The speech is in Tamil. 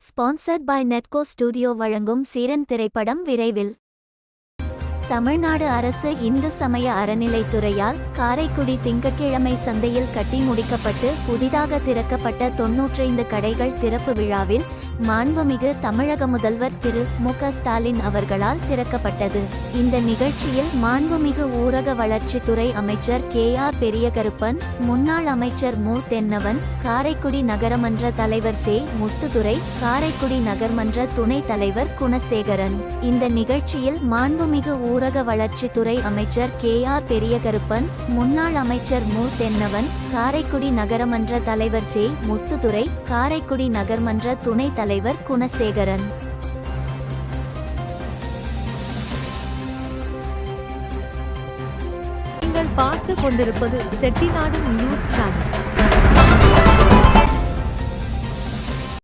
ஸ்பான்சர்ட் பை நெட்கோ ஸ்டுடியோ வழங்கும் சீரன் திரைப்படம் விரைவில். தமிழ்நாடு அரசு இந்து சமய அறநிலைத்துறையால் காரைக்குடி திங்கட்கிழமை சந்தையில் கட்டி முடிக்கப்பட்டு புதிதாக திறக்கப்பட்ட தொன்னூற்றைந்து கடைகள் திறப்பு விழாவில் மாண்புமிகு தமிழக முதல்வர் திரு மு ஸ்டாலின் அவர்களால் திறக்கப்பட்டது. இந்த நிகழ்ச்சியில் மாண்புமிகு ஊரக வளர்ச்சித்துறை அமைச்சர் கே ஆர் பெரியகருப்பன் முன்னாள் அமைச்சர் மு தென்னவன் காரைக்குடி நகரமன்ற தலைவர் சே முத்துதுரை காரைக்குடி நகர்மன்ற துணைத் தலைவர் குணசேகரன். இந்த நிகழ்ச்சியில் மாண்புமிகு ஊரக வளர்ச்சித்துறை அமைச்சர் கே ஆர் பெரியகருப்பன் முன்னாள் அமைச்சர் மு தென்னவன் காரைக்குடி நகரமன்ற தலைவர் சே முத்துதுரை காரைக்குடி நகர்மன்ற துணைத் தலைவர் குணசேகரன். நீங்கள் பார்த்து கொண்டிருப்பது செட்டிநாடு நியூஸ் சேனல்.